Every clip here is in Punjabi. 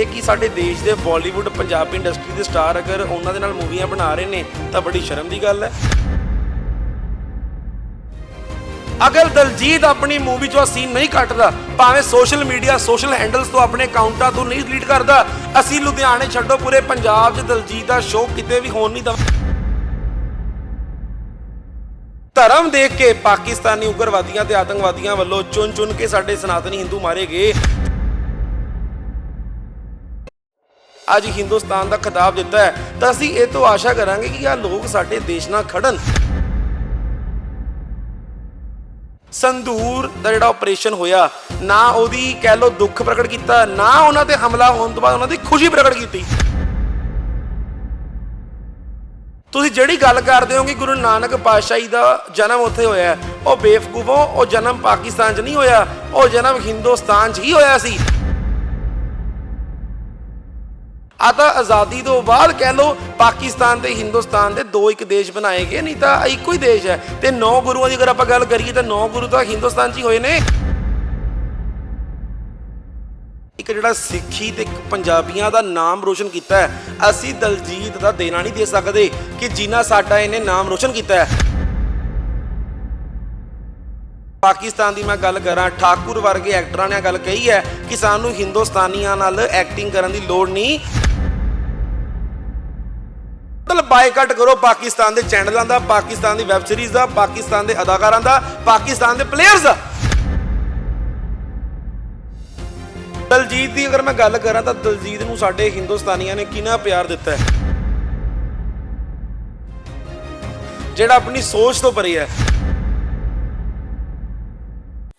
ਸਾਡੇ ਕੀ ਸਾਡੇ ਦੇਸ਼ ਦੇ ਬਾਲੀਵੁੱਡ ਪੰਜਾਬੀ ਇੰਡਸਟਰੀ ਦੇ ਸਟਾਰ ਅਗਰ ਉਹਨਾਂ ਦੇ ਨਾਲ ਮੂਵੀਆਂ ਬਣਾ ਰਹੇ ਨੇ, ਤਾਂ ਬੜੀ ਸ਼ਰਮ ਦੀ ਗੱਲ ਹੈ। ਅਗਰ ਦਲਜੀਤ ਆਪਣੀ ਮੂਵੀ ਚੋਂ ਸੀਨ ਨਹੀਂ ਕੱਟਦਾ, ਭਾਵੇਂ ਸੋਸ਼ਲ ਮੀਡੀਆ ਸੋਸ਼ਲ ਹੈਂਡਲਸ ਤੋਂ ਆਪਣੇ ਅਕਾਊਂਟਾਂ ਤੋਂ ਨਹੀਂ ਡਿਲੀਟ ਕਰਦਾ, ਅਸੀਂ ਲੁਧਿਆਣੇ ਛੱਡੋ ਪੂਰੇ ਪੰਜਾਬ 'ਚ ਦਲਜੀਤ ਦਾ ਸ਼ੋਅ ਕਿਤੇ ਵੀ ਹੋਣ ਨਹੀਂ ਦਵਾਂ ਧਰਮ ਦੇਖ ਕੇ ਪਾਕਿਸਤਾਨੀ ਉਗਰਵਾਦੀਆਂ ਤੇ ਆਤੰਕਵਾਦੀਆਂ ਵੱਲੋਂ ਚੁਣ ਚੁਣ ਕੇ ਸਾਡੇ ਸਨਾਤਨੀ ਹਿੰਦੂ ਮਾਰੇ ਗਏ। ਅੱਜ ਹਿੰਦੁਸਤਾਨ ਦਾ ਖਿਤਾਬ ਦਿੱਤਾ ਹੈ। ਤਾਂ ਅਸੀਂ ਇਹ ਤੋਂ ਆਸ਼ਾ ਕਰਾਂਗੇ ਕਿ ਇਹ ਲੋਕ ਸਾਡੇ ਦੇਸ਼ ਨਾਲ ਖੜਨ। ਸੰਧੂਰ ਦਾ ਜਿਹੜਾ ਆਪਰੇਸ਼ਨ ਹੋਇਆ, ਨਾ ਉਹਦੀ ਕਹਿ ਲੋ ਦੁੱਖ ਪ੍ਰਗਟ ਕੀਤਾ, ਨਾ ਉਹਨਾਂ ਤੇ ਹਮਲਾ ਹੋਣ ਤੋਂ ਬਾਅਦ ਉਹਨਾਂ ਦੀ ਖੁਸ਼ੀ ਪ੍ਰਗਟ ਕੀਤੀ। ਤੁਸੀਂ ਜਿਹੜੀ ਗੱਲ ਕਰਦੇ ਹੋ ਕਿ ਗੁਰੂ ਨਾਨਕ ਪਾਤਸ਼ਾਹੀ ਦਾ ਜਨਮ ਉੱਥੇ ਹੋਇਆ ਉਹ ਬੇਵਕੂਫੋ ਉਹ ਜਨਮ ਪਾਕਿਸਤਾਨ 'ਚ ਨਹੀਂ ਹੋਇਆ, ਉਹ ਜਨਮ ਹਿੰਦੁਸਤਾਨ 'ਚ ਹੀ ਹੋਇਆ ਸੀ। ਆ ਤਾਂ ਆਜ਼ਾਦੀ ਤੋਂ ਬਾਅਦ ਕਹਿ ਲਓ ਪਾਕਿਸਤਾਨ ਤੇ ਹਿੰਦੁਸਤਾਨ ਦੇ ਦੋ ਇੱਕ ਦੇਸ਼ ਬਣਾਏ ਗਏ, ਨਹੀਂ ਤਾਂ ਇੱਕੋ ਹੀ ਦੇਸ਼ ਹੈ। ਤੇ ਨੌ ਗੁਰੂਆਂ ਦੀ ਅਗਰ ਆਪਾਂ ਗੱਲ ਕਰੀਏ ਤਾਂ ਨੌ ਗੁਰੂ ਤਾਂ ਹਿੰਦੁਸਤਾਨ 'ਚ ਹੀ ਹੋਏ ਨੇ। ਇੱਕ ਜਿਹੜਾ ਸਿੱਖੀ ਤੇ ਪੰਜਾਬੀਆਂ ਦਾ ਨਾਮ ਰੋਸ਼ਨ ਕੀਤਾ ਹੈ, ਅਸੀਂ ਦਲਜੀਤ ਦਾ ਦੇਣਾ ਨਹੀਂ ਦੇ ਸਕਦੇ ਕਿ ਜਿਨ੍ਹਾਂ ਸਾਡਾ ਇਹਨੇ ਨਾਮ ਰੋਸ਼ਨ ਕੀਤਾ ਹੈ। ਪਾਕਿਸਤਾਨ ਦੀ ਮੈਂ ਗੱਲ ਕਰਾਂ, ਠਾਕੁਰ ਵਰਗੇ ਐਕਟਰਾਂ ਨੇ ਗੱਲ ਕਹੀ ਹੈ ਕਿ ਸਾਨੂੰ ਹਿੰਦੁਸਤਾਨੀਆਂ ਨਾਲ ਐਕਟਿੰਗ ਕਰਨ ਦੀ ਲੋੜ ਨਹੀਂ। ਮਤਲਬ ਬਾਈਕਾਟ ਕਰੋ ਪਾਕਿਸਤਾਨ ਦੇ ਚੈਨਲਾਂ ਦਾ, ਪਾਕਿਸਤਾਨ ਦੀ ਵੈਬ ਸੀਰੀਜ਼ ਦਾ, ਪਾਕਿਸਤਾਨ ਦੇ ਅਦਾਕਾਰਾਂ ਦਾ, ਪਾਕਿਸਤਾਨ ਦੇ ਪਲੇਅਰਸ ਦਾ। ਦਲਜੀਤ ਦੀ ਅਗਰ ਮੈਂ ਗੱਲ ਕਰਾਂ ਤਾਂ ਦਲਜੀਤ ਨੂੰ ਸਾਡੇ ਹਿੰਦੁਸਤਾਨੀਆਂ ਨੇ ਕਿੰਨਾ ਪਿਆਰ ਦਿੱਤਾ ਹੈ। ਜਿਹੜਾ ਆਪਣੀ ਸੋਚ ਤੋਂ ਪਰੇ ਹੈ।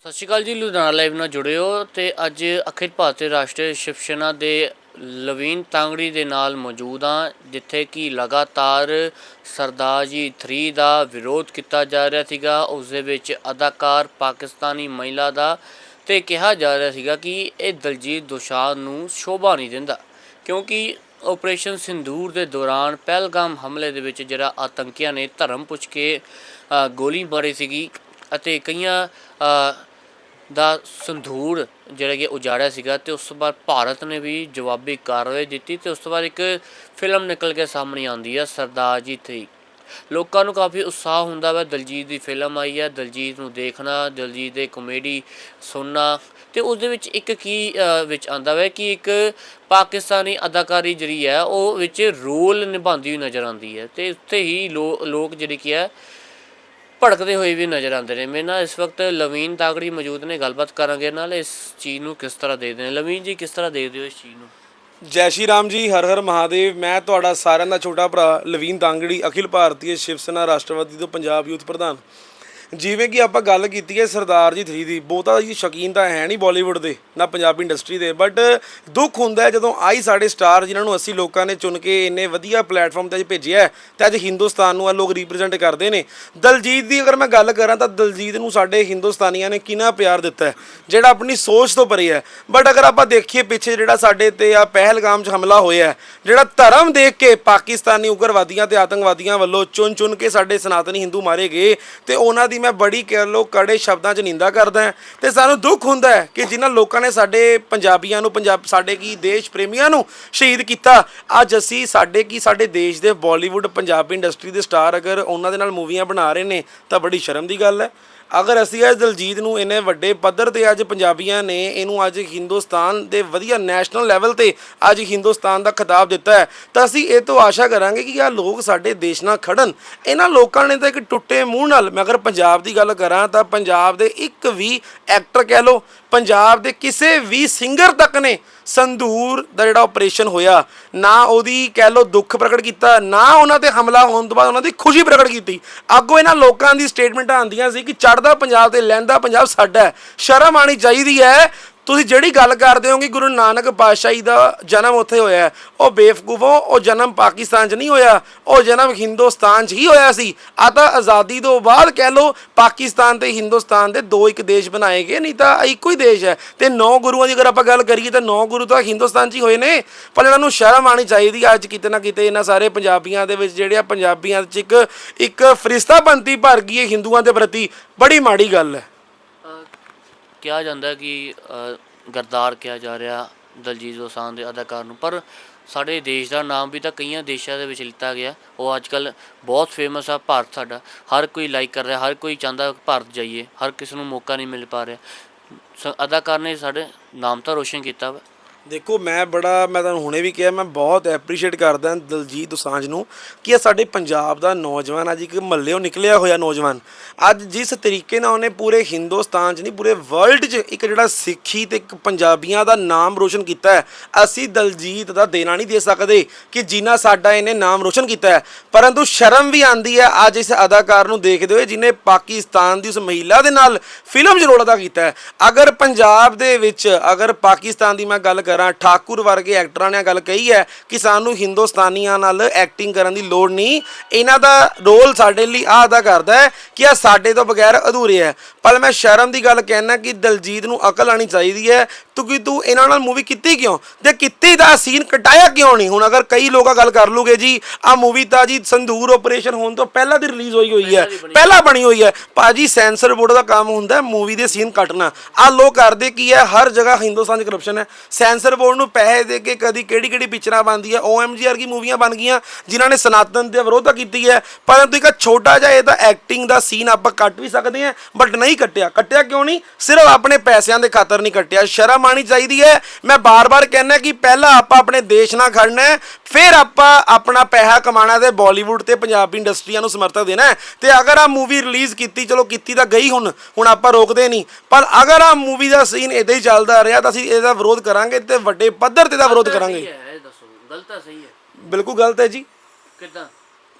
ਸਤਿ ਸ਼੍ਰੀ ਅਕਾਲ ਜੀ, ਲੁਧਿਆਣਾ ਲਾਈਵ ਨਾਲ ਜੁੜਿਓ ਤੇ ਅੱਜ ਅਖਿਲ ਭਾਰਤੀ ਰਾਸ਼ਟਰੀ ਸ਼ਿਵ ਸੈਨਾ ਦੇ ਲਵੀਨ ਤਾਂਗੜੀ ਦੇ ਨਾਲ ਮੌਜੂਦ ਹਾਂ, ਜਿੱਥੇ ਕਿ ਲਗਾਤਾਰ ਸਰਦਾਰ ਜੀ 3 ਦਾ ਵਿਰੋਧ ਕੀਤਾ ਜਾ ਰਿਹਾ ਸੀਗਾ। ਉਸ ਦੇ ਵਿੱਚ ਅਦਾਕਾਰ ਪਾਕਿਸਤਾਨੀ ਮਹਿਲਾ ਦਾ ਤੇ ਕਿਹਾ ਜਾ ਰਿਹਾ ਸੀਗਾ ਕਿ ਇਹ ਦਲਜੀਤ ਦੋਸ਼ਾਰ ਨੂੰ ਸ਼ੋਭਾ ਨਹੀਂ ਦਿੰਦਾ, ਕਿਉਂਕਿ ਆਪਰੇਸ਼ਨ ਸਿੰਦੂਰ ਦੇ ਦੌਰਾਨ ਪਹਿਲਗਾਮ ਹਮਲੇ ਦੇ ਵਿੱਚ ਜਿਹੜਾ ਆਤੰਕੀਆਂ ਨੇ ਧਰਮ ਪੁੱਛ ਕੇ ਗੋਲੀ ਮਾਰੀ ਸੀਗੀ ਅਤੇ ਕਈਆਂ ਦਾ ਸੰਧੂਰ ਜਿਹੜਾ ਕਿ ਉਜਾੜਿਆ ਸੀਗਾ ਤੇ ਉਸ ਤੋਂ ਬਾਅਦ ਭਾਰਤ ਨੇ ਵੀ ਜਵਾਬੀ ਕਾਰਵਾਈ ਦਿੱਤੀ ਤੇ ਉਸ ਤੋਂ ਬਾਅਦ ਇੱਕ ਫਿਲਮ ਨਿਕਲ ਕੇ ਸਾਹਮਣੇ ਆਉਂਦੀ ਹੈ ਸਰਦਾਰ ਜੀ 3 ਲੋਕਾਂ ਨੂੰ ਕਾਫੀ ਉਤਸ਼ਾਹ ਹੁੰਦਾ ਵਾ, ਦਲਜੀਤ ਦੀ ਫਿਲਮ ਆਈ ਹੈ ਦਲਜੀਤ ਨੂੰ ਦੇਖਣਾ, ਦਲਜੀਤ ਦੇ ਕਮੇਡੀ ਸੁਣਨਾ ਤੇ ਉਸ ਦੇ ਵਿੱਚ ਇੱਕ ਕੀ ਵਿੱਚ ਆਂਦਾ ਵਾ ਕਿ ਇੱਕ ਪਾਕਿਸਤਾਨੀ ਅਦਾਕਾਰੀ ਜਿਹੜੀ ਹੈ ਉਹ ਵਿੱਚ ਰੋਲ ਨਿਭਾਉਂਦੀ ਹੋਈ ਨਜ਼ਰ ਆਉਂਦੀ ਹੈ ਤੇ ਉੱਥੇ ਹੀ ਲੋ- ਲੋਕ ਜਿਹੜੀ ਕੀ ਹੈ ਭੜਕਦੇ ਹੋਏ ਵੀ ਨਜ਼ਰ ਆਉਂਦੇ ਨੇ। ਮੇਰੇ ਨਾਲ ਇਸ ਵਕਤ ਲਵੀਨ ਤਾਗੜੀ ਮੌਜੂਦ ਨੇ। ਗੱਲਬਾਤ ਕਰਾਂਗੇ ਨਾਲ। ਇਸ ਚੀਜ਼ ਨੂੰ ਕਿਸ ਤਰ੍ਹਾਂ ਦੇਖਦੇ ਨੇ? ਲਵੀਨ ਜੀ, ਕਿਸ ਤਰ੍ਹਾਂ ਦੇਖਦੇ ਹੋ ਇਸ ਚੀਜ਼ ਨੂੰ? ਜੈ ਸ਼੍ਰੀ ਰਾਮ ਜੀ, ਹਰ ਹਰ ਮਹਾਦੇਵ। ਮੈਂ ਤੁਹਾਡਾ ਸਾਰਿਆਂ ਦਾ ਛੋਟਾ ਭਰਾ ਲਵੀਨ ਤਾਂਗੜੀ, ਅਖਿਲ ਭਾਰਤੀ ਸ਼ਿਵ ਸੈਨਾ ਰਾਸ਼ਟਰਵਾਦੀ ਤੋਂ ਪੰਜਾਬ ਯੂਥ ਪ੍ਰਧਾਨ। ਜਿਵੇਂ ਕਿ ਆਪਾਂ ਗੱਲ ਕੀਤੀ ਹੈ ਸਰਦਾਰ ਜੀ 3 ਦੀ, ਬਹੁਤਾ ਜੀ ਸ਼ੌਕੀਨ ਤਾਂ ਹੈ ਨਹੀਂ ਬਾਲੀਵੁੱਡ ਦੇ, ਨਾ ਪੰਜਾਬੀ ਇੰਡਸਟਰੀ ਦੇ ਬਟ ਦੁੱਖ ਹੁੰਦਾ ਜਦੋਂ ਆਈ ਸਾਡੇ ਸਟਾਰ ਜਿਨ੍ਹਾਂ ਨੂੰ ਅਸੀਂ ਲੋਕਾਂ ਨੇ ਚੁਣ ਕੇ ਇੰਨੇ ਵਧੀਆ ਪਲੇਟਫਾਰਮ ਤੇ ਅੱਜ ਭੇਜਿਆ ਹੈ, ਤੇ ਅੱਜ ਹਿੰਦੁਸਤਾਨ ਨੂੰ ਆ ਲੋਕ ਰਿਪਰੈਜ਼ੈਂਟ ਕਰਦੇ ਨੇ। ਦਲਜੀਤ ਦੀ ਅਗਰ ਮੈਂ ਗੱਲ ਕਰਾਂ ਤਾਂ ਦਲਜੀਤ ਨੂੰ ਸਾਡੇ ਹਿੰਦੁਸਤਾਨੀਆਂ ਨੇ ਕਿੰਨਾ ਪਿਆਰ ਦਿੱਤਾ ਹੈ, ਜਿਹੜਾ ਆਪਣੀ ਸੋਚ ਤੋਂ ਪਰੇ ਹੈ। ਬਟ ਅਗਰ ਆਪਾਂ ਦੇਖੀਏ ਪਿੱਛੇ ਜਿਹੜਾ ਸਾਡੇ ਤੇ ਆ ਪਹਿਲਗਾਮ 'ਚ ਹਮਲਾ ਹੋਇਆ ਜਿਹੜਾ ਧਰਮ ਦੇਖ ਕੇ ਪਾਕਿਸਤਾਨੀ ਉਗਰਵਾਦੀਆਂ ਤੇ ਆਤੰਕਵਾਦੀਆਂ ਵੱਲੋਂ ਚੁਣ ਚੁਣ ਕੇ ਸਾਡੇ ਸਨਾਤਨੀ ਹਿੰਦੂ ਮਾਰੇ ਗਏ, ਤੇ ਉਹਨਾਂ ਦੀ ਮੈਂ ਬੜੀ ਕਹਿ ਲੋ ਕੜੇ ਸ਼ਬਦਾਂ 'ਚ ਨਿੰਦਾ ਕਰਦਾ ਹਾਂ ਤੇ ਸਾਨੂੰ ਦੁੱਖ ਹੁੰਦਾ ਹੈ ਕਿ ਜਿਨ੍ਹਾਂ ਲੋਕਾਂ ਨੇ ਸਾਡੇ ਪੰਜਾਬੀਆਂ ਨੂੰ ਪੰਜਾਬ ਸਾਡੇ ਕੀ ਦੇਸ਼ ਪ੍ਰੇਮੀਆਂ ਨੂੰ ਸ਼ਹੀਦ ਕੀਤਾ। ਅੱਜ ਅਸੀਂ ਸਾਡੇ ਕੀ, ਸਾਡੇ ਦੇਸ਼ ਦੇ ਬਾਲੀਵੁੱਡ ਪੰਜਾਬੀ ਇੰਡਸਟਰੀ ਦੇ ਸਟਾਰ ਅਗਰ ਉਹਨਾਂ ਦੇ ਨਾਲ ਮੂਵੀਆਂ ਬਣਾ ਰਹੇ ਨੇ ਤਾਂ ਬੜੀ ਸ਼ਰਮ ਦੀ ਗੱਲ ਹੈ। ਅਗਰ ਅਸੀਂ ਅੱਜ ਦਲਜੀਤ ਨੂੰ ਇੰਨੇ ਵੱਡੇ ਪੱਧਰ ਤੇ ਅੱਜ ਪੰਜਾਬੀਆਂ ਨੇ ਇਹਨੂੰ ਅੱਜ ਹਿੰਦੁਸਤਾਨ ਦੇ ਵਧੀਆ ਨੈਸ਼ਨਲ ਲੈਵਲ ਤੇ ਅੱਜ ਹਿੰਦੁਸਤਾਨ ਦਾ ਖਿਤਾਬ ਦਿੱਤਾ ਹੈ, ਤਾਂ ਅਸੀਂ ਇਹ ਤੋਂ ਆਸ਼ਾ ਕਰਾਂਗੇ ਕਿ ਇਹ ਲੋਕ ਸਾਡੇ ਦੇਸ਼ ਨਾਲ ਖੜਨ। ਇਹਨਾਂ ਲੋਕਾਂ ਨੇ ਤਾਂ ਇੱਕ ਟੁੱਟੇ ਮੂੰਹ ਨਾਲ, ਮੈਂ ਅਗਰ ਪੰਜਾਬ ਦੀ ਗੱਲ ਕਰਾਂ ਤਾਂ ਪੰਜਾਬ ਦੇ ਇੱਕ ਵੀ ਐਕਟਰ ਕਹਿ ਲੋ ਪੰਜਾਬ ਦੇ ਕਿਸੇ ਵੀ ਸਿੰਗਰ ਤੱਕ ਨੇ ਸੰਧੂਰ ਦਾ ਜਿਹੜਾ ਆਪਰੇਸ਼ਨ ਹੋਇਆ, ਨਾ ਉਹਦੀ ਕਹਿ ਲੋ ਦੁੱਖ ਪ੍ਰਗਟ ਕੀਤਾ, ਨਾ ਉਹਨਾਂ ਤੇ ਹਮਲਾ ਹੋਣ ਤੋਂ ਬਾਅਦ ਉਹਨਾਂ ਦੀ ਖੁਸ਼ੀ ਪ੍ਰਗਟ ਕੀਤੀ। ਅੱਗੋਂ ਇਹਨਾਂ ਲੋਕਾਂ ਦੀ ਸਟੇਟਮੈਂਟਾਂ ਆਉਂਦੀਆਂ ਸੀ ਕਿ ਚੜਦਾ ਪੰਜਾਬ ਤੇ ਲਹਿੰਦਾ ਪੰਜਾਬ ਸਾਡਾ ਹੈ, ਸ਼ਰਮ ਆਣੀ ਚਾਹੀਦੀ ਹੈ। ਤੁਸੀਂ ਜਿਹੜੀ ਗੱਲ ਕਰਦੇ ਹੋ ਕਿ ਗੁਰੂ ਨਾਨਕ ਪਾਤਸ਼ਾਹੀ ਦਾ ਜਨਮ ਉੱਥੇ ਹੋਇਆ ਉਹ ਬੇਵਕੂਫੋ ਉਹ ਜਨਮ ਪਾਕਿਸਤਾਨ 'ਚ ਨਹੀਂ ਹੋਇਆ। ਉਹ ਜਨਮ ਹਿੰਦੁਸਤਾਨ 'ਚ ਹੀ ਹੋਇਆ ਸੀ। ਆ ਤਾਂ ਆਜ਼ਾਦੀ ਤੋਂ ਬਾਅਦ ਕਹਿ ਲੋ ਪਾਕਿਸਤਾਨ ਤੇ ਹਿੰਦੁਸਤਾਨ ਦੇ ਦੋ ਇੱਕ ਦੇਸ਼ ਬਣਾਏ ਗਏ ਨਹੀਂ ਤਾਂ ਇੱਕੋ ਹੀ ਦੇਸ਼ ਹੈ। ਤੇ ਨੌ ਗੁਰੂਆਂ ਦੀ ਅਗਰ ਆਪਾਂ ਗੱਲ ਕਰੀਏ, ਤਾਂ ਨੌ ਗੁਰੂ ਤਾਂ ਹਿੰਦੁਸਤਾਨ 'ਚ ਹੀ ਹੋਏ ਨੇ। ਪਰ ਇਹਨਾਂ ਨੂੰ ਸ਼ਰਮ ਆਣੀ ਚਾਹੀਦੀ ਅੱਜ ਕਿਤੇ ਨਾ ਕਿਤੇ ਇਹਨਾਂ ਸਾਰੇ ਪੰਜਾਬੀਆਂ ਦੇ ਵਿੱਚ ਜਿਹੜੇ ਆ, ਪੰਜਾਬੀਆਂ 'ਚ ਇੱਕ ਇੱਕ ਫਰਿਸ਼ਤਾ ਬੰਤੀ ਭਰ ਗਈ ਹੈ ਹਿੰਦੂਆਂ ਦੇ ਪ੍ਰਤੀ। ਬੜੀ ਮਾੜੀ ਗੱਲ ਹੈ। ਕਿਹਾ ਜਾਂਦਾ ਕਿ ਗਰਦਾਰ ਕਿਹਾ ਜਾ ਰਿਹਾ ਦਲਜੀਤ ਦੋਸਾਂਝ ਦੇ ਅਦਾਕਾਰ ਨੂੰ। ਪਰ ਸਾਡੇ ਦੇਸ਼ ਦਾ ਨਾਮ ਵੀ ਤਾਂ ਕਈਆਂ ਦੇਸ਼ਾਂ ਦੇ ਵਿੱਚ ਲਿੱਤਾ ਗਿਆ। ਉਹ ਅੱਜ ਕੱਲ ਬਹੁਤ ਫੇਮਸ ਆ ਭਾਰਤ ਸਾਡਾ। ਹਰ ਕੋਈ ਲਾਈਕ ਕਰ ਰਿਹਾ, ਹਰ ਕੋਈ ਚਾਹੁੰਦਾ ਭਾਰਤ ਜਾਈਏ। ਹਰ ਕਿਸੇ ਨੂੰ ਮੌਕਾ ਨਹੀਂ ਮਿਲ ਪਾ ਰਿਹਾ। ਸ- ਅਦਾਕਾਰ ਨੇ ਸਾਡੇ ਨਾਮ ਤਾਂ ਰੋਸ਼ਨ ਕੀਤਾ ਵਾ। ਦੇਖੋ, ਮੈਂ ਬੜਾ, ਮੈਂ ਤੁਹਾਨੂੰ ਹੁਣੇ ਵੀ ਕਿਹਾ, ਮੈਂ ਬਹੁਤ ਐਪਰੀਸ਼ੀਏਟ ਕਰਦਾ ਦਲਜੀਤ ਦੋਸਾਂਝ ਨੂੰ ਕਿ ਇਹ ਸਾਡੇ ਪੰਜਾਬ ਦਾ ਨੌਜਵਾਨ, ਅੱਜ ਇੱਕ ਮਹੱਲਿਓਂ ਨਿਕਲਿਆ ਹੋਇਆ ਨੌਜਵਾਨ। ਅੱਜ ਜਿਸ ਤਰੀਕੇ ਨਾਲ ਉਹਨੇ ਪੂਰੇ ਹਿੰਦੁਸਤਾਨ 'ਚ ਨਹੀਂ, ਪੂਰੇ ਵਰਲਡ 'ਚ ਇੱਕ ਜਿਹੜਾ ਸਿੱਖੀ ਤੇ ਇੱਕ ਪੰਜਾਬੀਆਂ ਦਾ ਨਾਮ ਰੋਸ਼ਨ ਕੀਤਾ ਹੈ, ਅਸੀਂ ਦਲਜੀਤ ਦਾ ਦੇਣਾ ਨਹੀਂ ਦੇ ਸਕਦੇ ਕਿ ਜਿੰਨਾ ਸਾਡਾ ਇਹਨੇ ਨਾਮ ਰੋਸ਼ਨ ਕੀਤਾ ਹੈ। ਪਰੰਤੂ ਸ਼ਰਮ ਵੀ ਆਂਦੀ ਹੈ, ਅੱਜ ਇਸ ਅਦਾਕਾਰ ਨੂੰ ਦੇਖਦੇ ਹੋਏ ਜਿਨੇ ਪਾਕਿਸਤਾਨ ਦੀ ਉਸ ਮਹਿਲਾ ਦੇ ਨਾਲ ਫਿਲਮ 'ਚ ਰੋਲ ਅਦਾ ਕੀਤਾ ਹੈ। ਅਗਰ ਪੰਜਾਬ ਦੇ ਵਿੱਚ, ਅਗਰ ਪਾਕਿਸਤਾਨ ਦੀ ਮੈਂ ਗੱਲ ਕਰਾਂ, ਠਾਕੁਰ ਵਰਗੇ ਐਕਟਰਾਂ ਨੇ ਗੱਲ ਕਹੀ ਹੈ ਕਿ ਸਾਨੂੰ ਹਿੰਦੁਸਤਾਨੀਆਂ ਨਾਲ ਐਕਟਿੰਗ ਕਰਨ ਦੀ ਲੋੜ ਨਹੀਂ। ਇਹਨਾਂ ਦਾ ਰੋਲ ਸਾਡੇ ਲਈ ਆਹ ਅਦਾ ਕਰਦਾ ਹੈ ਕਿ ਇਹ ਸਾਡੇ ਤੋਂ ਬਗੈਰ ਅਧੂਰੇ ਹੈ। ਪਰ ਮੈਂ ਸ਼ਰਮ ਦੀ ਗੱਲ ਕਹਿਣਾ ਕਿ ਦਲਜੀਤ ਨੂੰ ਅਕਲ ਆਣੀ ਚਾਹੀਦੀ ਹੈ ਤੂੰ ਕਿ ਤੂੰ ਇਹਨਾਂ ਨਾਲ ਮੂਵੀ ਕੀਤੀ ਕਿਉਂ? ਤੇ ਕੀਤੀ ਦਾ ਸੀਨ ਕਟਾਇਆ ਕਿਉਂ ਨਹੀਂ? ਹੁਣ ਅਗਰ ਕਈ ਲੋਕਾਂ ਗੱਲ ਕਰ ਲੂਗੇ ਜੀ ਆ ਮੂਵੀ ਤਾਂ ਜੀ ਸੰਦੂਰ ਆਪਰੇਸ਼ਨ ਹੋਣ ਤੋਂ ਪਹਿਲਾਂ ਦੀ ਰਿਲੀਜ਼ ਹੋਈ ਹੋਈ ਹੈ ਪਹਿਲਾਂ ਬਣੀ ਹੋਈ ਹੈ। ਭਾਜੀ ਸੈਂਸਰ ਬੋਰਡ ਦਾ ਕੰਮ ਹੁੰਦਾ ਹੈ ਮੂਵੀ ਦੇ ਸੀਨ ਕੱਟਣਾ। ਆ ਲੋਕ ਕਰਦੇ ਕੀ ਹੈ? ਹਰ ਜਗ੍ਹਾ ਹਿੰਦੁਸਤਾਨ 'ਚ ਕਰਪਸ਼ਨ ਹੈ। ਸੈਂਸਰ ਬੋਰਡ ਨੂੰ ਪੈਸੇ ਦੇ ਕੇ ਕਦੀ ਕਿਹੜੀ ਕਿਹੜੀ ਪਿਕਚਰਾਂ ਬਣਦੀ ਹੈ? OMG ਵਰਗੀ ਮੂਵੀਆਂ ਬਣ ਗਈਆਂ ਜਿਨ੍ਹਾਂ ਨੇ ਸਨਾਤਨ ਦੇ ਵਿਰੋਧਤਾ ਕੀਤੀ ਹੈ। ਪਰੰਤੂ ਇੱਕ ਛੋਟਾ ਜਿਹਾ ਇਹਦਾ ਐਕਟਿੰਗ ਦਾ ਸੀਨ ਆਪਾਂ ਕੱਟ ਵੀ ਸਕਦੇ ਹਾਂ ਬਟ ਨਹੀਂ ਕੱਟਿਆ। ਕੱਟਿਆ ਕਿਉਂ ਨਹੀਂ? ਸਿਰਫ ਆਪਣੇ ਪੈਸਿਆਂ ਦੇ ਖਾਤਰ ਨਹੀਂ ਕੱਟਿਆ। ਸ਼ਰਮ ਆਣੀ ਚਾਹੀਦੀ ਹੈ। ਮੈਂ ਬਾਰ-ਬਾਰ ਕਹਿੰਦਾ ਕਿ ਪਹਿਲਾਂ ਆਪਾਂ ਆਪਣੇ ਦੇਸ਼ ਨਾਲ ਖੜਨਾ ਹੈ ਫਿਰ ਆਪਾਂ ਆਪਣਾ ਪੈਸਾ ਕਮਾਣਾ ਤੇ ਬਾਲੀਵੁੱਡ ਤੇ ਪੰਜਾਬੀ ਇੰਡਸਟਰੀਆਂ ਨੂੰ ਸਮਰਥਨ ਦੇਣਾ ਹੈ। ਤੇ ਅਗਰ ਆ ਮੂਵੀ ਰਿਲੀਜ਼ ਕੀਤੀ ਚਲੋ ਕੀਤੀ ਤਾਂ ਗਈ ਹੁਣ ਹੁਣ ਆਪਾਂ ਰੋਕਦੇ ਨਹੀਂ। ਪਰ ਅਗਰ ਆ ਮੂਵੀ ਦਾ ਸੀਨ ਇਦਾਂ ਹੀ ਚੱਲਦਾ ਰਿਹਾ ਤਾਂ ਅਸੀਂ ਇਹਦਾ ਵਿਰੋਧ ਕਰਾਂਗੇ ਤੇ ਵੱਡੇ ਪੱਧਰ ਤੇ ਦਾ ਵਿਰੋਧ ਕਰਾਂਗੇ। ਸਹੀ ਹੈ ਇਹ ਦੱਸੋ ਗਲਤ ਤਾਂ ਸਹੀ ਹੈ। ਬਿਲਕੁਲ ਗਲਤ ਹੈ ਜੀ। ਕਿਦਾਂ?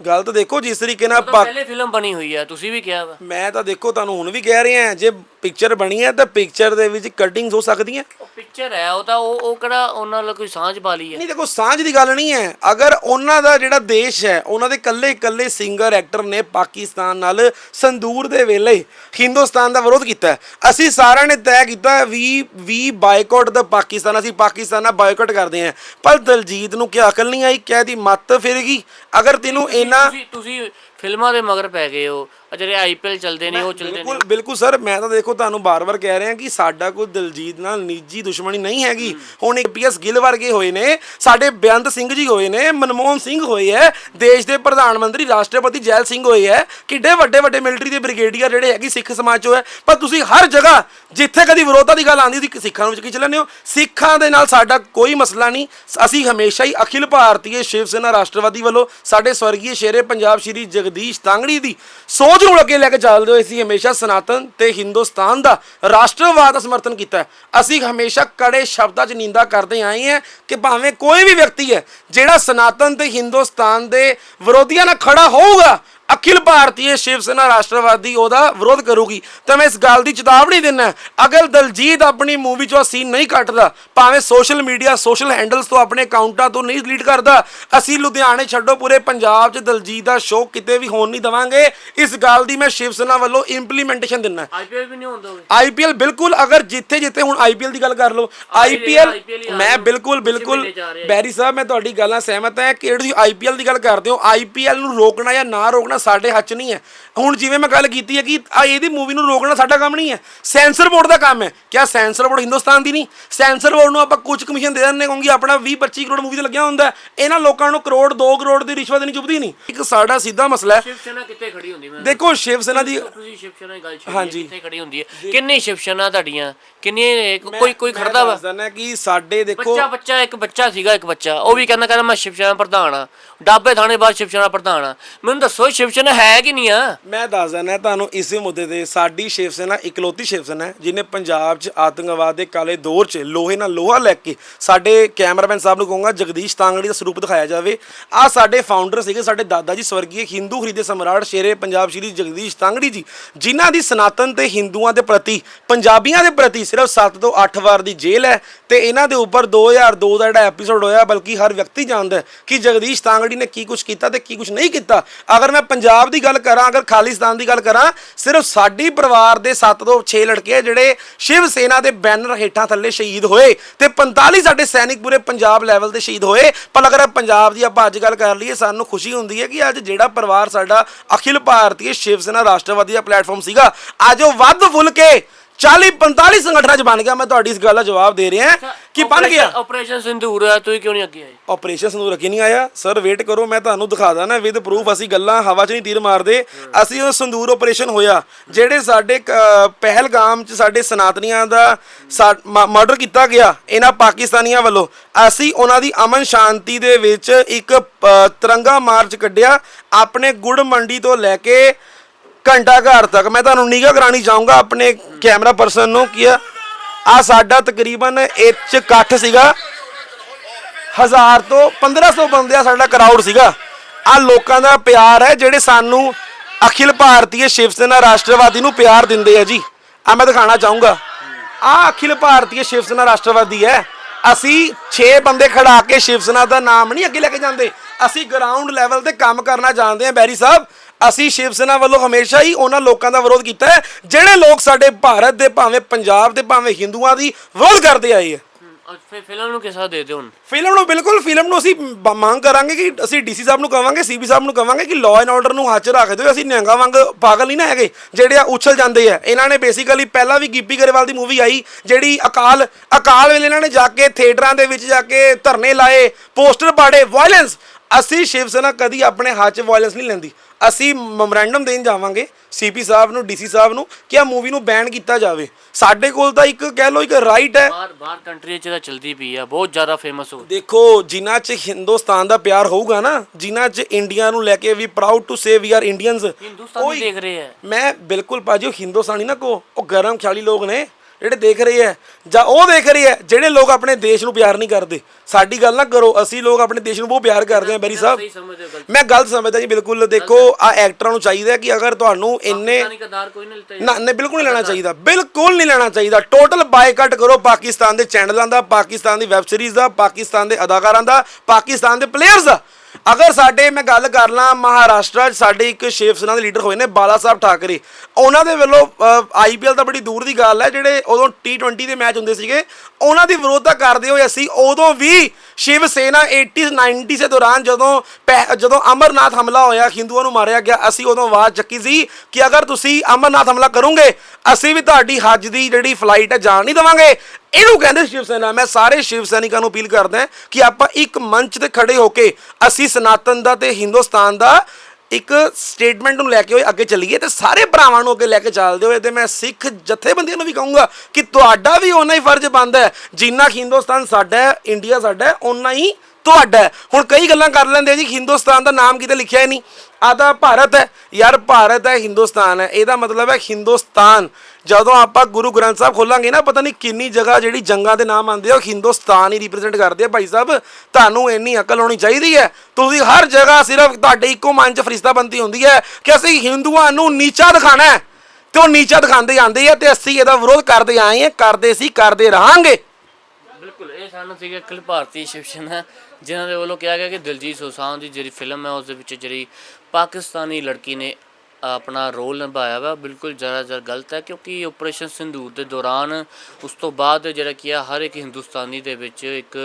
ਗਲਤ ਦੇਖੋ ਜਿਸ ਤਰੀਕੇ ਨਾਲ ਪਹਿਲੇ ਫਿਲਮ ਬਣੀ ਹੋਈ ਹੈ ਤੁਸੀਂ ਵੀ ਕਿਹਾ ਵਾ। ਮੈਂ ਤਾਂ ਦੇਖੋ ਤੁਹਾਨੂੰ ਹੁਣ ਵੀ ਕਹਿ ਰਿਹਾ ਜੇ ਪਿਕਚਰ ਬਣੀ ਹੈ ਤਾਂ ਪਿਕਚਰ ਦੇ ਵਿੱਚ ਕਟਿੰਗਸ ਹੋ ਸਕਦੀਆਂ। ਉਹ ਪਿਕਚਰ ਹੈ ਉਹ ਤਾਂ ਉਹ ਉਹ ਕਿਹੜਾ ਉਹਨਾਂ ਨਾਲ ਕੋਈ ਸਾਂਝ ਲਈ ਹੈ? ਨਹੀਂ ਦੇਖੋ ਸਾਂਝ ਦੀ ਗੱਲ ਨਹੀਂ ਹੈ। ਅਗਰ ਉਹਨਾਂ ਦਾ ਜਿਹੜਾ ਦੇਸ਼ ਹੈ ਉਹਨਾਂ ਦੇ ਕੱਲੇ ਇਕੱਲੇ ਸਿੰਗਰ ਐਕਟਰ ਨੇ ਪਾਕਿਸਤਾਨ ਨਾਲ ਸੰਦੂਰ ਦੇ ਵੇਲੇ ਹਿੰਦੁਸਤਾਨ ਦਾ ਵਿਰੋਧ ਕੀਤਾ ਹੈ। ਅਸੀਂ ਸਾਰਿਆਂ ਨੇ ਤੈਅ ਕੀਤਾ ਵੀ ਵੀ ਬਾਈਕਾਟ ਦਾ ਪਾਕਿਸਤਾਨ ਅਸੀਂ ਪਾਕਿਸਤਾਨ ਨਾਲ ਬਾਈਕਾਟ ਕਰਦੇ ਹਾਂ। ਪਰ ਦਲਜੀਤ ਨੂੰ ਕੀ ਅਕਲ ਨਹੀਂ ਆਈ? ਕਹਿ ਦੀ ਮੱਤ ਫਿਰ ਗਈ ਅਗਰ ਤੈਨੂੰ ਇਹਨਾਂ ਤੁਸੀਂ ਤੁਸੀਂ ਫਿਲਮਾਂ ਦੇ ਮਗਰ ਪੈ ਗਏ ਹੋ ਆ ਜਿਹੜੇ ਆਈਪੀਐਲ ਚੱਲਦੇ ਨੇ ਉਹ ਚੱਲਦੇ ਨੇ। ਬਿਲਕੁਲ ਬਿਲਕੁਲ ਸਰ ਮੈਂ ਤਾਂ ਦੇਖੋ ਤੁਹਾਨੂੰ ਬਾਰ-ਬਾਰ ਕਹਿ ਰਿਹਾ ਕਿ ਸਾਡਾ ਕੋਈ ਦਿਲਜੀਤ ਨਾਲ ਨਿੱਜੀ ਦੁਸ਼ਮਣੀ ਨਹੀਂ ਹੈਗੀ। ਹੁਣ ਇੱਕ ਪੀਐਸ ਗਿੱਲ ਵਰਗੇ ਹੋਏ ਨੇ ਸਾਡੇ ਬੇਅੰਤ ਸਿੰਘ ਜੀ ਹੋਏ ਨੇ ਮਨਮੋਹਨ ਸਿੰਘ ਹੋਏ ਹੈ ਦੇਸ਼ ਦੇ ਪ੍ਰਧਾਨ ਮੰਤਰੀ ਰਾਸ਼ਟਰਪਤੀ ਜੈਲ ਸਿੰਘ ਹੋਏ ਹੈ ਕਿੱਡੇ ਵੱਡੇ ਵੱਡੇ ਮਿਲਟਰੀ ਦੇ ਬ੍ਰਿਗੇਡੀਅਰ ਜਿਹੜੇ ਹੈਗੇ ਸਿੱਖ ਸਮਾਜ ਚੋਂ ਹੈ ਪਰ ਤੁਸੀਂ ਹਰ ਜਗ੍ਹਾ ਜਿੱਥੇ ਕਦੀ ਵਿਰੋਧਤਾ ਦੀ ਗੱਲ ਆਉਂਦੀ ਸੀ ਸਿੱਖਾਂ ਵਿੱਚ ਖਿੱਚ ਲੈਂਦੇ ਹੋ? ਸਿੱਖਾਂ ਦੇ ਨਾਲ ਸਾਡਾ ਕੋਈ ਮਸਲਾ ਨਹੀਂ। ਅਸੀਂ ਹਮੇਸ਼ਾ ਹੀ ਅਖਿਲ ਭਾਰਤੀਏ ਸ਼ਿਵ ਸੈਨਾ ਰਾਸ਼ਟਰਵਾਦੀ ਵੱਲੋਂ ਸਾਡੇ ਸਵਰਗੀ ਸ਼ੇਰੇ ਪੰਜਾਬ ਸ਼੍ਰੀ ਜਗਦੀਸ਼ ਤਾਂਗੜੀ ਦੀ ਸੋਚ ਨੂੰ ਅੱਗੇ ਲੈ ਕੇ ਚੱਲਦੇ ਹੋਏ ਅਸੀਂ ਹਮੇਸ਼ਾ ਸਨਾਤਨ ਤੇ ਹਿੰਦੁਸਤਾਨ ਦਾ ਰਾਸ਼ਟਰਵਾਦ ਦਾ ਸਮਰਥਨ ਕੀਤਾ ਅਸੀਂ ਹਮੇਸ਼ਾ ਕੜੇ ਸ਼ਬਦਾਂ 'ਚ ਨਿੰਦਾ ਕਰਦੇ ਆਏ ਹਾਂ ਕਿ ਭਾਵੇਂ ਕੋਈ ਵੀ ਵਿਅਕਤੀ ਹੈ, ਜਿਹੜਾ ਸਨਾਤਨ ਤੇ ਹਿੰਦੁਸਤਾਨ ਦੇ ਵਿਰੋਧੀਆਂ ਨਾਲ ਖੜਾ ਹੋਊਗਾ ਅਖਿਲ ਭਾਰਤੀਏ ਸ਼ਿਵ ਸੈਨਾ ਰਾਸ਼ਟਰਵਾਦੀ ਉਹਦਾ ਵਿਰੋਧ ਕਰੂਗੀ। ਤਾਂ ਮੈਂ ਇਸ ਗੱਲ ਦੀ ਚੇਤਾਵਨੀ ਦਿੰਦਾ ਅਗਰ ਦਲਜੀਤ ਆਪਣੀ ਮੂਵੀ 'ਚੋਂ ਸੀਨ ਨਹੀਂ ਕੱਟਦਾ। ਭਾਵੇਂ ਸੋਸ਼ਲ ਮੀਡੀਆ ਸੋਸ਼ਲ ਹੈਂਡਲਸ ਤੋਂ ਆਪਣੇ ਅਕਾਊਂਟਾਂ ਤੋਂ ਨਹੀਂ ਡਿਲੀਟ ਕਰਦਾ। ਅਸੀਂ ਲੁਧਿਆਣੇ ਛੱਡੋ ਪੂਰੇ ਪੰਜਾਬ 'ਚ ਦਲਜੀਤ ਦਾ ਸ਼ੋਅ ਕਿਤੇ ਵੀ ਹੋਣ ਨਹੀਂ ਦਵਾਂਗੇ। ਇਸ ਗੱਲ ਦੀ ਮੈਂ ਸ਼ਿਵ ਸੈਨਾ ਵੱਲੋਂ ਇੰਪਲੀਮੈਂਟੇਸ਼ਨ ਦਿੰਦਾ ਆਈਪੀਐਲ ਵੀ ਨਹੀਂ ਹੁੰਦਾ ਆਈਪੀਐਲ ਬਿਲਕੁਲ ਅਗਰ ਜਿੱਥੇ ਜਿੱਥੇ ਹੁਣ ਆਈਪੀਐਲ ਦੀ ਗੱਲ ਕਰ ਲਓ। ਆਈਪੀਐਲ ਮੈਂ। ਬਿਲਕੁਲ ਬਿਲਕੁਲ। ਬੈਰੀ ਸਾਹਿਬ ਮੈਂ ਤੁਹਾਡੀ ਗੱਲ ਸਹਿਮਤ ਹਾਂ ਕਿ ਜਿਹੜੀ ਆਈਪੀਐਲ ਦੀ ਗੱਲ ਕਰਦੇ ਹੋ ਆਈਪੀਐਲ ਨੂੰ ਰੋਕਣਾ ਜਾਂ ਨਾ ਰੋਕਣਾ ਸਾਡੇ ਹੱਥ 'ਚ ਨਹੀਂ ਹੈ। ਹੁਣ ਜਿਵੇਂ ਮੈਂ ਗੱਲ ਕੀਤੀ ਹੈ ਕਿ ਆ ਇਹਦੀ ਮੂਵੀ ਨੂੰ ਰੋਕਣਾ ਸਾਡਾ ਕੰਮ ਨਹੀਂ ਹੈ। ਸੈਂਸਰ ਬੋਰਡ ਦਾ ਕੰਮ ਹੈ। ਕਿਆ ਸੈਂਸਰ ਬੋਰਡ ਹਿੰਦੁਸਤਾਨ ਦੀ ਨਹੀਂ? ਸੈਂਸਰ ਬੋਰਡ ਨੂੰ ਆਪਾਂ ਕੁਝ ਕਮਿਸ਼ਨ ਦੇ ਦਿੰਦੇ ਕਹੋਗੇ ਆਪਣਾ 20 25 ਕਰੋੜ ਮੂਵੀ ਤੇ ਲੱਗਿਆ ਹੁੰਦਾ। ਇਹਨਾਂ ਲੋਕਾਂ ਨੂੰ ਕਰੋੜ 2 ਕਰੋੜ ਦੀ ਰਿਸ਼ਵਤ ਨਹੀਂ ਚੁੱਭਦੀ ਨਹੀਂ। ਇੱਕ ਸਾਡਾ ਸਿੱਧਾ ਮਸਲਾ ਹੈ। ਸ਼ਿਵ ਸੈਨਾ ਕਿੱਥੇ ਖੜੀ ਹੁੰਦੀ ਮੈਂ? ਦੇਖੋ ਸ਼ਿਵ ਸੈਨਾ ਦੀ ਤੁਸੀਂ ਸ਼ਿਵ ਸੈਨਾ ਦੀ ਗੱਲ ਛੇੜੀ। ਕਿੱਥੇ ਖੜੀ ਹੁੰਦੀ ਹੈ? ਕਿੰਨੀ ਸ਼ਿਵ ਸੈਨਾ ਤੁਹਾਡੀਆਂ? ਕਿੰਨੀਆਂ ਕੋਈ ਕੋਈ ਖੜਦਾ ਵਾ? ਦੱਸ ਦਿੰਦਾ ਕਿ ਸਾਡੇ ਦੇਖੋ ਬੱਚਾ ਬੱਚਾ ਇੱਕ ਬੱਚਾ ਸੀਗਾ ਇੱਕ ਬੱਚਾ। ਉਹ ਵੀ ਕਹਿੰਦਾ ਕਹਿੰਦਾ ਮੈਂ ਸ਼ਿਵ ਸੈਨਾ ਪ੍ਰਧਾਨ ਆ ਡਾਬੇ ਥਾਣੇ ਬਾਅਦ ਸ਼ਿਵ ਸੈਨਾ ਪ੍ਰਧਾਨ ਆ ਮੈਨੂੰ ਦੱਸੋ ਸ਼ਿਵ ਸੈਨਾ ਹੈ ਕਿ ਨਹੀਂ ਆ? ਮੈਂ ਦੱਸ ਦਿੰਦਾ ਤੁਹਾਨੂੰ ਇਸੇ ਮੁੱਦੇ ਤੇ, ਸਾਡੀ ਸ਼ਿਵ ਸੈਨਾ ਇਕਲੌਤੀ ਸ਼ਿਵ ਸੈਨਾ ਹੈ, ਜਿਹਨੇ ਪੰਜਾਬ 'ਚ ਆਤੰਕਵਾਦ ਦੇ ਕਾਲੇ ਦੌਰ 'ਚ ਲੋਹੇ ਨਾਲ ਲੋਹਾ ਲੈ ਕੇ ਸਾਡੇ ਕੈਮਰਾਮੈਨ ਸਾਹਿਬ ਨੂੰ ਕਹੂੰਗਾ, ਜਗਦੀਸ਼ ਤਾਂਗੜੀ ਦਾ ਸਰੂਪ ਦਿਖਾਇਆ ਜਾਵੇ। ਆ ਸਾਡੇ ਫਾਊਂਡਰ ਸੀਗੇ, ਸਾਡੇ ਦਾਦਾ ਜੀ ਸਵਰਗੀ ਹਿੰਦੂ ਖਰੀਦੇ ਸਮਰਾਟ ਸ਼ੇਰੇ ਪੰਜਾਬ ਸ਼੍ਰੀ ਜਗਦੀਸ਼ ਤਾਂਗੜੀ ਜੀ, ਜਿਨ੍ਹਾਂ ਦੀ ਸਨਾਤਨ ਤੇ ਹਿੰਦੂਆਂ ਦੇ ਪ੍ਰਤੀ, ਪੰਜਾਬੀਆਂ ਦੇ ਪ੍ਰਤੀ ਸਿਰਫ 7 ਤੋਂ 8 ਵਾਰ ਦੀ ਜੇਲ੍ਹ ਹੈ ਤੇ ਇਹਨਾਂ ਦੇ ਉੱਪਰ 2002 ਦਾ ਜਿਹੜਾ ਐਪੀਸੋਡ ਹੋਇਆ, ਬਲਕਿ ਹਰ ਵਿਅਕਤੀ ਜਾਣਦਾ ਕਿ ਜਗਦੀਸ਼ ਤਾਂਗੜੀ ਨੇ ਕੀ ਕੁਝ ਕੀਤਾ ਤੇ ਕੀ ਕੁਝ ਨਹੀਂ ਕੀਤਾ। ਅਗਰ ਮੈਂ ਪੰਜਾਬ ਦੀ ਗੱਲ ਕਰਾਂ, ਅਗਰ ਖਾਲਿਸਤਾਨ ਦੀ ਗੱਲ ਕਰਾਂ, ਸਿਰਫ ਸਾਡੀ ਪਰਿਵਾਰ ਦੇ 7 ਤੋਂ 6 ਲੜਕੇ ਜਿਹੜੇ ਸ਼ਿਵ ਸੈਨਾ ਦੇ ਬੈਨਰ ਹੇਠਾਂ ਥੱਲੇ ਸ਼ਹੀਦ ਹੋਏ ਤੇ 45 ਸਾਡੇ ਸੈਨਿਕ ਪੂਰੇ ਪੰਜਾਬ ਲੈਵਲ ਤੇ ਸ਼ਹੀਦ ਹੋਏ। ਪਰ ਅਗਰ ਪੰਜਾਬ ਦੀ ਆਪਾਂ ਅੱਜ ਗੱਲ ਕਰ ਲਈਏ, ਸਾਨੂੰ ਖੁਸ਼ੀ ਹੁੰਦੀ ਹੈ ਕਿ ਅੱਜ ਜਿਹੜਾ ਪਰਿਵਾਰ ਸਾਡਾ ਅਖਿਲ ਭਾਰਤੀ ਸ਼ਿਵ ਸੈਨਾ ਰਾਸ਼ਟਰਵਾਦੀ ਦਾ ਪਲੇਟਫਾਰਮ ਸੀਗਾ, ਅੱਜ ਉਹ ਵੱਧ ਫੁੱਲ ਕੇ 40 45 ਸੰਗਠਨਾਂ 'ਚ ਬਣ ਗਿਆ। ਮੈਂ ਤੁਹਾਡੀ ਇਸ ਗੱਲ ਦਾ ਜਵਾਬ ਦੇ ਰਿਹਾ ਕਿ ਬਣ ਗਿਆ। ਆਪਰੇਸ਼ਨ ਸਿੰਧੂਰ ਹੈ ਤੁਸੀਂ ਕਿਉਂ ਨਹੀਂ ਅੱਗੇ ਆਏ? ਆਪਰੇਸ਼ਨ ਨੂੰ ਰੱਖੀ ਨਹੀਂ ਆਇਆ। ਸਰ ਵੇਟ ਕਰੋ ਮੈਂ ਤੁਹਾਨੂੰ ਦਿਖਾ ਦਾਂ ਨਾ ਵਿਦ ਪ੍ਰੂਫ ਅਸੀਂ ਗੱਲਾਂ ਹਵਾ 'ਚ ਨਹੀਂ ਤੀਰ ਮਾਰਦੇ। ਅਸੀਂ ਉਹ ਸੰਦੂਰ ਆਪਰੇਸ਼ਨ ਹੋਇਆ ਜਿਹੜੇ ਸਾਡੇ ਪਹਿਲਗਾਮ 'ਚ ਸਾਡੇ ਸਨਾਤਨੀਆਂ ਦਾ ਮਰਡਰ ਕੀਤਾ ਗਿਆ ਇਹਨਾਂ ਪਾਕਿਸਤਾਨੀਆਂ ਵੱਲੋਂ। ਅਸੀਂ ਉਹਨਾਂ ਦੀ ਅਮਨ ਸ਼ਾਂਤੀ ਦੇ ਵਿੱਚ ਇੱਕ ਅ, ਤਿਰੰਗਾ ਮਾਰਚ ਕੱਢਿਆ ਆਪਣੇ ਗੁੜ ਮੰਡੀ ਤੋਂ ਲੈ ਕੇ ਘੰਟਾ ਘਰ ਤੱਕ। ਮੈਂ ਤੁਹਾਨੂੰ ਨਿਗਾਹ ਕਰਾਣੀ ਚਾਹੂੰਗਾ ਆਪਣੇ ਕੈਮਰਾ ਪਰਸਨ ਨੂੰ ਕਿ ਆ ਸਾਡਾ ਤਕਰੀਬਨ ਇਹ ਇਕੱਠ ਸੀਗਾ। ਹਜ਼ਾਰ ਤੋਂ 1500 ਬੰਦਿਆ ਸਾਡਾ ਕਰਾਊਡ ਸੀਗਾ। ਆ ਲੋਕਾਂ ਦਾ ਪਿਆਰ ਹੈ ਜਿਹੜੇ ਸਾਨੂੰ ਅਖਿਲ ਭਾਰਤੀ ਸ਼ਿਵ ਸੈਨਾ ਰਾਸ਼ਟਰਵਾਦੀ ਨੂੰ ਪਿਆਰ ਦਿੰਦੇ ਆ ਜੀ। ਆ ਮੈਂ ਦਿਖਾਣਾ ਚਾਹੂੰਗਾ। ਆ ਅਖਿਲ ਭਾਰਤੀ ਸ਼ਿਵ ਸੈਨਾ ਰਾਸ਼ਟਰਵਾਦੀ ਹੈ। ਅਸੀਂ 6 ਬੰਦੇ ਖੜਾ ਕੇ ਸ਼ਿਵ ਸੈਨਾ ਦਾ ਨਾਮ ਨਹੀਂ ਅੱਗੇ ਲੈ ਕੇ ਜਾਂਦੇ। ਅਸੀਂ ਗਰਾਊਂਡ ਲੈਵਲ ਤੇ ਕੰਮ ਕਰਨਾ ਜਾਣਦੇ ਹਾਂ ਬੈਰੀ ਸਾਹਿਬ। ਅਸੀਂ ਸ਼ਿਵ ਸੈਨਾ ਵੱਲੋਂ ਹਮੇਸ਼ਾ ਹੀ ਉਹਨਾਂ ਲੋਕਾਂ ਦਾ ਵਿਰੋਧ ਕੀਤਾ ਹੈ ਜਿਹੜੇ ਲੋਕ ਸਾਡੇ ਭਾਰਤ ਦੇ ਭਾਵੇਂ ਪੰਜਾਬ ਦੇ ਭਾਵੇਂ ਹਿੰਦੂਆਂ ਦੀ ਵਿਰੋਧ ਕਰਦੇ ਆਏ ਹੈ। ਫਿਰ ਫਿਲਮ ਨੂੰ ਕਿਸਾ ਦੇ ਦਿਓ ਹੁਣ? ਫਿਲਮ ਨੂੰ ਬਿਲਕੁਲ ਫਿਲਮ ਨੂੰ ਅਸੀਂ ਬ- ਮੰਗ ਕਰਾਂਗੇ ਕਿ ਅਸੀਂ ਡੀਸੀ ਸਾਹਿਬ ਨੂੰ ਕਵਾਂਗੇ ਸੀਬੀ ਸਾਹਿਬ ਨੂੰ ਕਵਾਂਗੇ ਕਿ ਲਾਅ ਐਂਡ ਆਰਡਰ ਨੂੰ ਹੱਥ 'ਚ ਰੱਖ ਦਿਓ ਅਸੀਂ ਨਿਹੰਗਾ ਵਾਂਗ ਪਾਗਲ ਨਹੀਂ ਨਾ ਹੈਗੇ ਜਿਹੜੇ ਆ ਉਛਲ ਜਾਂਦੇ ਆ। ਇਹਨਾਂ ਨੇ ਬੇਸਿਕਲੀ ਪਹਿਲਾਂ ਵੀ ਗਿੱਪੀ ਗਰੇਵਾਲ ਦੀ ਮੂਵੀ ਆਈ ਜਿਹੜੀ ਅਕਾਲ ਅਕਾਲ ਵੇਲੇ ਇਹਨਾਂ ਨੇ ਜਾ ਕੇ ਥੀਏਟਰਾਂ ਦੇ ਵਿੱਚ ਜਾ ਕੇ ਧਰਨੇ ਲਾਏ ਪੋਸਟਰ ਪਾੜੇ ਵਾਇਲੈਂਸ ਅਸੀਂ ਸ਼ਿਵ ਸੈਨਾ ਕਦੀ ਆਪਣੇ ਹੱਥ 'ਚ ਵਾਇਲੈਂਸ ਨਹੀਂ ਲੈਂਦੀ। ਅਸੀਂ ਮੈਮੋਰੈਂਡਮ ਦੇਣ ਜਾਵਾਂਗੇ ਸੀਪੀ ਸਾਹਿਬ ਨੂੰ ਡੀਸੀ ਸਾਹਿਬ ਨੂੰ ਕਿ ਆ ਮੂਵੀ ਨੂੰ ਬੈਨ ਕੀਤਾ ਜਾਵੇ। ਸਾਡੇ ਕੋਲ ਤਾਂ ਇੱਕ ਕਹਿ ਲਓ ਇੱਕ ਰਾਈਟ ਹੈ। ਬਾਹਰ ਬਾਹਰ ਕੰਟਰੀ 'ਚ ਤਾਂ ਚਲਦੀ ਪਈ ਆ ਬਹੁਤ ਜ਼ਿਆਦਾ ਫੇਮਸ ਹੋ। ਦੇਖੋ ਜਿਨ੍ਹਾਂ 'ਚ ਹਿੰਦੁਸਤਾਨ ਦਾ ਪਿਆਰ ਹੋਊਗਾ ਨਾ ਜਿਨ੍ਹਾਂ 'ਚ ਇੰਡੀਆ ਨੂੰ ਲੈ ਕੇ ਵੀ proud to say we are Indians Hindustani ਦੇਖ ਰਹੇ ਆ। ਮੈਂ ਬਿਲਕੁਲ ਭਾਜੀ ਉਹ ਹਿੰਦੁਸਤਾਨੀ ਨਾ ਕੋ ਉਹ ਗਰਮ ਖਿਆਲੀ ਲੋਕ ਨੇ। ਜਿਹੜੇ ਦੇਖ ਰਹੇ ਆ ਜਾਂ ਉਹ ਦੇਖ ਰਹੇ ਆ ਜਿਹੜੇ ਲੋਕ ਆਪਣੇ ਦੇਸ਼ ਨੂੰ ਪਿਆਰ ਨਹੀਂ ਕਰਦੇ। ਸਾਡੀ ਗੱਲ ਨਾ ਕਰੋ ਅਸੀਂ ਲੋਕ ਆਪਣੇ ਦੇਸ਼ ਨੂੰ ਬਹੁਤ ਪਿਆਰ ਕਰਦੇ ਆ ਬੈਰੀ ਸਾਹਿਬ। ਹੋ ਮੈਂ ਗਲਤ ਸਮਝਦਾ ਜੀ ਬਿਲਕੁਲ। ਦੇਖੋ ਆ ਐਕਟਰਾਂ ਨੂੰ ਚਾਹੀਦਾ ਕਿ ਅਗਰ ਤੁਹਾਨੂੰ ਇੰਨੇ ਨਾ ਨਹੀਂ ਬਿਲਕੁਲ ਨਹੀਂ ਲੈਣਾ ਚਾਹੀਦਾ ਬਿਲਕੁਲ ਨਹੀਂ ਲੈਣਾ ਚਾਹੀਦਾ। ਟੋਟਲ ਬਾਈਕਾਟ ਕਰੋ ਪਾਕਿਸਤਾਨ ਦੇ ਚੈਨਲਾਂ ਦਾ ਪਾਕਿਸਤਾਨ ਦੀ ਵੈਬ ਸੀਰੀਜ਼ ਦਾ ਪਾਕਿਸਤਾਨ ਦੇ ਅਦਾਕਾਰਾਂ ਦਾ ਪਾਕਿਸਤਾਨ ਦੇ ਪਲੇਅਰਸ ਦਾ। ਅਗਰ ਸਾਡੇ, ਮੈਂ ਗੱਲ ਕਰ ਲਾਂ ਮਹਾਰਾਸ਼ਟਰ 'ਚ ਸਾਡੇ ਇੱਕ ਸ਼ਿਵ ਸੈਨਾ ਦੇ ਲੀਡਰ ਹੋਏ ਨੇ ਬਾਲਾ ਸਾਹਿਬ ਠਾਕਰੇ। ਉਹਨਾਂ ਦੇ ਵੱਲੋਂ ਆਈਪੀਐਲ ਤਾਂ ਬੜੀ ਦੂਰ ਦੀ ਗੱਲ ਹੈ, ਜਿਹੜੇ ਉਦੋਂ T20 ਦੇ ਮੈਚ ਹੁੰਦੇ ਸੀਗੇ, ਉਹਨਾਂ ਦੀ ਵਿਰੋਧਤਾ ਕਰਦੇ ਹੋਏ ਅਸੀਂ ਉਦੋਂ ਵੀ ਸ਼ਿਵ ਸੈਨਾ 80s 90s ਦੇ ਦੌਰਾਨ ਜਦੋਂ ਪਹਿ- ਜਦੋਂ ਅਮਰਨਾਥ ਹਮਲਾ ਹੋਇਆ, ਹਿੰਦੂਆਂ ਨੂੰ ਮਾਰਿਆ ਗਿਆ, ਅਸੀਂ ਉਦੋਂ ਆਵਾਜ਼ ਚੱਕੀ ਸੀ ਕਿ ਅਗਰ ਤੁਸੀਂ ਅਮਰਨਾਥ ਹਮਲਾ ਕਰੋਗੇ, ਅਸੀਂ ਵੀ ਤੁਹਾਡੀ ਹੱਜ ਦੀ ਜਿਹੜੀ ਫਲਾਈਟ ਹੈ, ਜਾਣ ਨਹੀਂ ਦੇਵਾਂਗੇ। ਇਹਨੂੰ ਕਹਿੰਦੇ ਸ਼ਿਵ ਸੈਨਾ। ਮੈਂ ਸਾਰੇ ਸ਼ਿਵ ਸੈਨਿਕਾਂ ਨੂੰ ਅਪੀਲ ਕਰਦਾ ਕਿ ਆਪਾਂ ਇੱਕ ਮੰਚ ਤੇ ਖੜੇ ਹੋ ਕੇ ਅਸੀਂ ਸਨਾਤਨ ਦਾ ਤੇ ਹਿੰਦੁਸਤਾਨ ਦਾ ਇੱਕ ਸਟੇਟਮੈਂਟ ਨੂੰ ਲੈ ਕੇ ਹੋਏ, ਅੱਗੇ ਚੱਲੀਏ ਤੇ ਸਾਰੇ ਭਰਾਵਾਂ ਨੂੰ ਅੱਗੇ ਲੈ ਕੇ ਚੱਲਦੇ ਹੋਏ ਤੇ ਮੈਂ ਸਿੱਖ ਜਥੇਬੰਦੀਆਂ ਨੂੰ ਵੀ ਕਹੂੰਗਾ ਕਿ ਤੁਹਾਡਾ ਵੀ ਓਨਾ ਹੀ ਫਰਜ਼ ਬਣਦਾ ਹੈ। ਜਿੰਨਾ ਹਿੰਦੁਸਤਾਨ ਸਾਡਾ ਹੈ, ਇੰਡੀਆ ਸਾਡਾ ਹੈ, ਓਨਾ ਹੀ ਤੁਹਾਡਾ ਹੁਣ ਕਈ ਗੱਲਾਂ ਕਰ ਲੈਂਦੇ ਜੀ, ਹਿੰਦੁਸਤਾਨ ਦਾ ਨਾਮ ਕਿਤੇ ਲਿਖਿਆ ਹੀ ਨਹੀਂ। ਆਦਾ ਭਾਰਤ ਹੈ। ਯਾਰ ਭਾਰਤ ਹੈ, ਹਿੰਦੁਸਤਾਨ ਹੈ। ਇਹਦਾ ਮਤਲਬ ਹੈ ਹਿੰਦੁਸਤਾਨ। ਜਦੋਂ ਆਪਾਂ ਗੁਰੂ ਗ੍ਰੰਥ ਸਾਹਿਬ ਖੋਲਾਂਗੇ ਨਾ, ਪਤਾ ਨਹੀਂ ਕਿੰਨੀ ਜਗ੍ਹਾ ਜਿਹੜੀ ਜੰਗਾਂ ਦੇ ਨਾਮ ਆਉਂਦੇ ਆ, ਉਹ ਹਿੰਦੁਸਤਾਨ ਹੀ ਰਿਪਰੈਜ਼ੈਂਟ ਕਰਦੇ ਆ ਭਾਈ ਸਾਹਿਬ। ਤੁਹਾਨੂੰ ਇੰਨੀ ਅਕਲ ਹੋਣੀ ਚਾਹੀਦੀ ਹੈ। ਤੁਸੀਂ ਹਰ ਜਗ੍ਹਾ ਸਿਰਫ ਤੁਹਾਡੇ ਇੱਕੋ ਮਨ 'ਚ ਫਰਿਸ਼ਤਾਬੰਦੀ ਹੁੰਦੀ ਹੈ ਕਿ ਅਸੀਂ ਹਿੰਦੂਆਂ ਨੂੰ ਨੀਚਾ ਦਿਖਾਣਾ ਹੈ। ਤੇ ਉਹ ਨੀਚਾ ਦਿਖਾਉਂਦੇ ਜਾਂਦੇ ਆ ਤੇ ਅਸੀਂ ਇਹਦਾ ਵਿਰੋਧ ਕਰਦੇ ਆਏ ਹਾਂ, ਕਰਦੇ ਸੀ, ਕਰਦੇ ਰਹਾਂਗੇ। ਬਿਲਕੁਲ, ਇਹ ਸਨ ਸੀਗੇ ਅਖਿਲ ਭਾਰਤੀ ਸ਼ਿਵ ਸੈਨਾ ਜਿਨ੍ਹਾਂ ਦੇ ਵੱਲੋਂ ਕਿਹਾ ਗਿਆ ਕਿ ਦਿਲਜੀਤ ਦੋਸਾਂਝ ਦੀ ਜਿਹੜੀ ਫਿਲਮ ਹੈ, ਉਸ ਦੇ ਵਿੱਚ ਜਿਹੜੀ ਪਾਕਿਸਤਾਨੀ ਲੜਕੀ ਨੇ ਆਪਣਾ ਰੋਲ ਨਿਭਾਇਆ ਵਾ, ਬਿਲਕੁਲ ਜਰਾ ਜਰਾ ਗਲਤ ਹੈ, ਕਿਉਂਕਿ ਆਪਰੇਸ਼ਨ ਸਿੰਧੂਰ ਦੇ ਦੌਰਾਨ ਉਸ ਤੋਂ ਬਾਅਦ ਜਿਹੜਾ ਕੀ ਆ, ਹਰ ਇੱਕ ਹਿੰਦੁਸਤਾਨੀ ਦੇ ਵਿੱਚ ਇੱਕ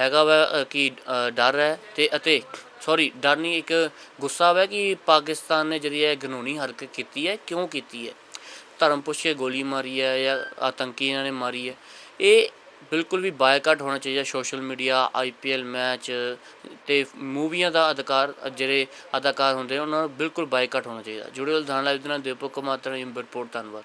ਹੈਗਾ ਵਾ ਕਿ ਡਰ ਹੈ ਤੇ, ਅਤੇ, ਸੌਰੀ, ਡਰ ਨਹੀਂ, ਇੱਕ ਗੁੱਸਾ ਵਾ ਕਿ ਪਾਕਿਸਤਾਨ ਨੇ ਜਿਹੜੀ ਹੈ ਕਾਨੂੰਨੀ ਹਰਕਤ ਕੀਤੀ ਹੈ, ਕਿਉਂ ਕੀਤੀ ਹੈ? ਧਰਮ ਪੁੱਛ ਕੇ ਗੋਲੀ ਮਾਰੀ ਹੈ ਜਾਂ ਆਤੰਕੀ ਇਹਨਾਂ ਨੇ ਮਾਰੀ ਹੈ। ਇਹ ਬਿਲਕੁਲ ਵੀ ਬਾਇਕਾਟ ਹੋਣਾ ਚਾਹੀਦਾ ਸੋਸ਼ਲ ਮੀਡੀਆ ਆਈਪੀਐਲ ਮੈਚ ਤੇ ਮੂਵੀਆਂ ਦਾ ਅਧਿਕਾਰ ਜਿਹੜੇ ਅਦਾਕਾਰ ਹੁੰਦੇ ਆ, ਉਹਨਾਂ ਨੂੰ ਬਿਲਕੁਲ ਬਾਇਕਾਟ ਹੋਣਾ ਚਾਹੀਦਾ। ਜੁੜੇ ਹੋਏ ਲੁਧਿਆਣਾ ਲਾਈਵ ਦੇ ਨਾਲ ਦੀਪਕ ਕੁਮਾਰ ਤਰਨ ਇੰਬਰਪੋਰਟ ਧੰਨਵਾਦ।